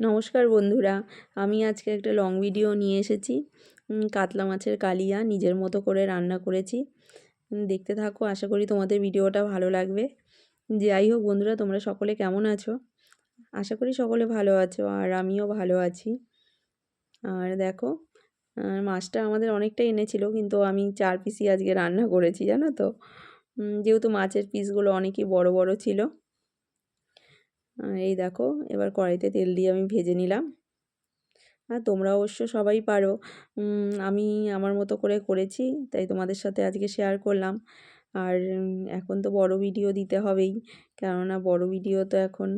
নমস্কার বন্ধুরা, আমি আজকে একটা লং ভিডিও নিয়ে এসেছি। কাতলা মাছের কালিয়া নিজের মতো করে রান্না করেছি। দেখতে থাকো, আশা করি তোমাদের ভিডিওটা ভালো লাগবে। যাই হোক বন্ধুরা, তোমরা সকলে কেমন আছো? আশা করি সকলে ভালো আছো, আর আমিও ভালো আছি। আর দেখো মাছটা আমাদের অনেকটা এনেছিল, কিন্তু আমি চার পিসই আজকে রান্না করেছি, জানো তো? যেহেতু মাছের পিসগুলো অনেকই বড় বড় ছিল এই দেখো, এবার কড়াইতে তেল দিয়ে আমি ভেজে নিলাম। আর তোমরা অবশ্য সবাই পারো। আমি আমার মতো করে করেছি, তাই তোমাদের সাথে আজকে শেয়ার করলাম। আর এখন তো বড় ভিডিও দিতে হবেই, কেননা বড় ভিডিও তো এখন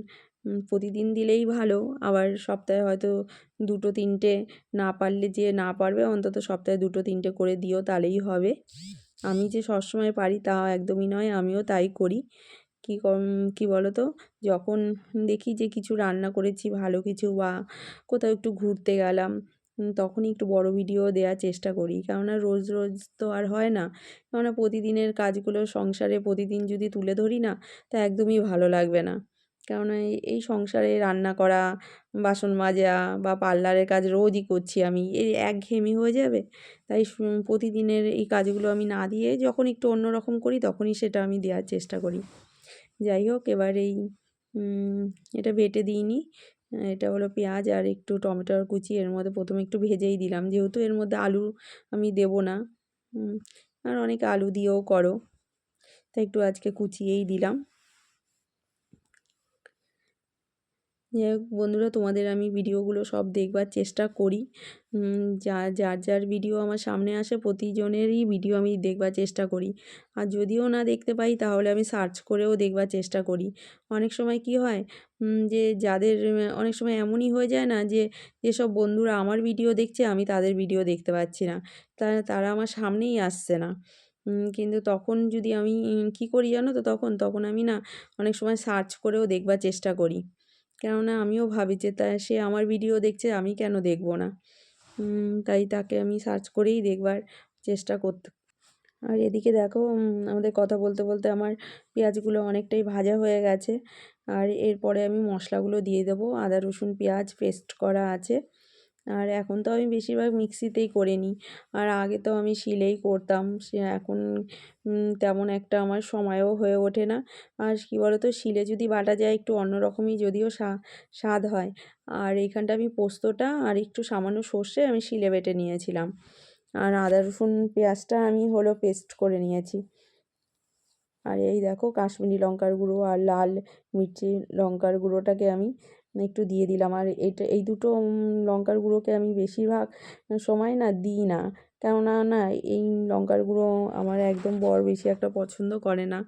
প্রতিদিন দিলেই ভালো। আবার সপ্তাহে হয়তো দুটো, তিনটে না পারলে যে না পারবে, অন্তত সপ্তাহে দুটো, তিনটে করে দিও, তাহলেই হবে। আমি যে সবসময় পারি তা একদমই নয়, আমিও তাই করি। কী কী বলো তো যখন দেখি যে কিছু রান্না করেছি ভালো কিছু বা কোথাও একটু ঘুরতে গেলাম তখনই একটু বড় ভিডিও দেওয়ার চেষ্টা করি। কেননা রোজ রোজ তো আর হয় না। কেননা প্রতিদিনের কাজগুলো সংসারে প্রতিদিন যদি তুলে ধরি না, তা একদমই ভালো লাগবে না। কেননা এই এই সংসারে রান্না করা, বাসন মাজা বা পার্লারের কাজ রোজই করছি আমি। এই একঘেয়েমি হয়ে যাবে? তাই প্রতিদিনের এই কাজগুলো আমি না দিয়ে যখন একটু অন্যরকম করি, তখনই সেটা আমি দেওয়ার চেষ্টা করি। যাই হোক, এবার এই এটা বেটে দিইনি। এটা হলো পেঁয়াজ আর একটু টমেটোর কুচি। এর মধ্যে প্রথমে একটু ভেজেই দিলাম। যেহেতু এর মধ্যে আলু আমি দেব না আর অনেকে আলু দিয়েও করো। তাই একটু আজকে কুচিয়েই দিলাম। যাই হোক বন্ধুরা, তোমাদের আমি ভিডিওগুলো সব দেখবার চেষ্টা করি। যা, যার যার ভিডিও আমার সামনে আসে প্রতিজনেরই ভিডিও আমি দেখবার চেষ্টা করি। আর যদিও না দেখতে পাই, তাহলে আমি সার্চ করেও দেখবার চেষ্টা করি। অনেক সময় কি হয় যে যাদের, অনেক সময় এমনই হয়ে যায় না যে, যেসব বন্ধুরা আমার ভিডিও দেখছে, আমি তাদের ভিডিও দেখতে পাচ্ছি না। তারা আমার সামনেই আসছে না। কিন্তু তখন যদি আমি কী করি জানো তো তখন? তখন আমি না অনেক সময় সার্চ করেও দেখবার চেষ্টা করি। কেননা আমিও ভাবি যে তা সে আমার ভিডিও দেখছে, আমি কেন দেখব না? তাই তাকে আমি সার্চ করেই দেখবার চেষ্টা করতে। আর এদিকে দেখো আমাদের কথা বলতে বলতে আমার পেঁয়াজগুলো অনেকটাই ভাজা হয়ে গেছে। আর এরপরে আমি মশলাগুলো দিয়ে দেবো। আদা, রসুন, পেঁয়াজ পেস্ট করা আছে। আর এখন তো আমি বেশিরভাগ মিক্সিতেই করে নিই। আর আগে তো আমি শিলেই করতাম, সে এখন তেমন একটা আমার সময়ও হয়ে ওঠে না। আর কী বলো তো শিলে যদি বাটা যায় একটু অন্যরকমই যদিও স্বা- স্বাদ হয়। আর এইখানটা আমি পোস্তটা আর একটু সামান্য সর্ষে আমি শিলে বেটে নিয়েছিলাম। আর আদা, রসুন, পেঁয়াজটা আমি হলো পেস্ট করে নিয়েছি। আর এই দেখো কাশ্মীরি লঙ্কার গুঁড়ো আর লাল মির্চি লঙ্কার গুঁড়োটাকে আমি একটু দিয়ে দিলাম। আর এটা, এই দুটো লঙ্কার গুঁড়োকে আমি বেশিরভাগ সময় না দিই না। কেননা না, এই লঙ্কার গুঁড়ো আমার একদম বর বেশি একটা পছন্দ করে না।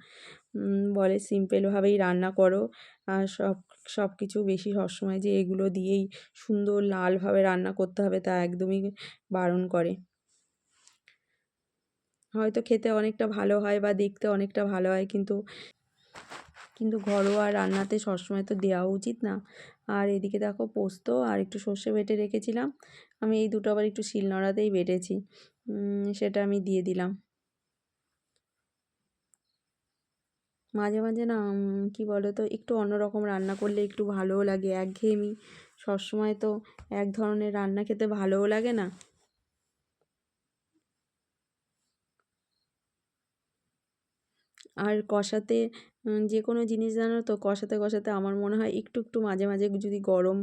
বলে সিম্পলভাবেই রান্না করো। আর সব সব কিছু বেশি সবসময় যে এগুলো দিয়েই সুন্দর লালভাবে রান্না করতে হবে তা একদমই বারণ করে। হয়তো খেতে অনেকটা ভালো হয় বা দেখতে অনেকটা ভালো হয় কিন্তু কিন্তু ঘরোয়া রান্নাতে সবসময় তো দেওয়া উচিত না। আর এদিকে দেখো পোস্ত আর একটু সর্ষে বেটে রেখেছিলাম। আমি এই দুটো আবার একটু শিলনোড়াতেই বেটেছি। সেটা আমি দিয়ে দিলাম। মাঝে মাঝে না কী বলো তো একটু অন্যরকম রান্না করলে একটু ভালোও লাগে। একঘেয়েমি সবসময় তো এক ধরনের রান্না খেতে ভালোও লাগে না। আর কষাতে যে কোনো জিনিস জানো তো কষাতে কষাতে আমার মনে হয় একটু একটু মাঝে মাঝে যদি গরম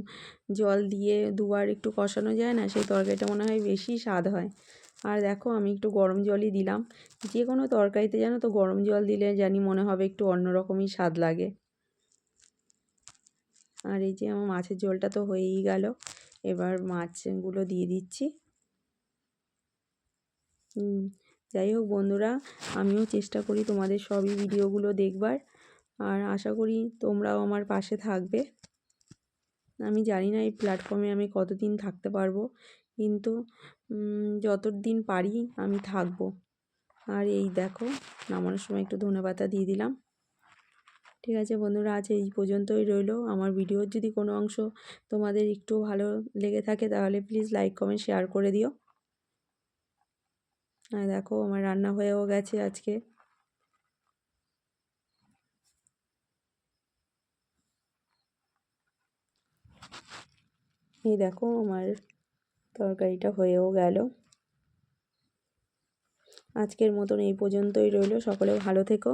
জল দিয়ে দুবার একটু কষানো যায় না সেই তরকারিটা মনে হয় বেশি স্বাদ হয়। আর দেখো আমি একটু গরম জলই দিলাম। যে কোনো তরকারিতে জানো তো গরম জল দিলে জানি মনে হবে একটু অন্যরকমই স্বাদ লাগে। আর এই যে আমার মাছের ঝোলটা তো হয়েই গেল। এবার মাছগুলো দিয়ে দিচ্ছি। হুম, যাই হোক বন্ধুরা আমিও চেষ্টা করি তোমাদের সবই ভিডিওগুলো দেখবার। আর আশা করি তোমরাও আমার পাশে থাকবে। আমি জানি না এই প্ল্যাটফর্মে আমি কতদিন থাকতে পারব কিন্তু উম, যতদিন পারি আমি থাকব। আর এই দেখো নামানোর সময় একটু ধনেপাতা দিয়ে দিলাম। ঠিক আছে বন্ধুরা আজ এই পর্যন্তই রইল। আমার ভিডিওর যদি কোনো অংশ তোমাদের একটু ভালো লেগে থাকে তাহলে প্লিজ লাইক কমেন্ট শেয়ার করে দিও। আর দেখো আমার রান্না হয়েও গেছে আজকে। এই দেখো আমার তরকারিটা হয়েও গেল। আজকের মতন এই পর্যন্তই রইল। সকলে ভালো থেকো।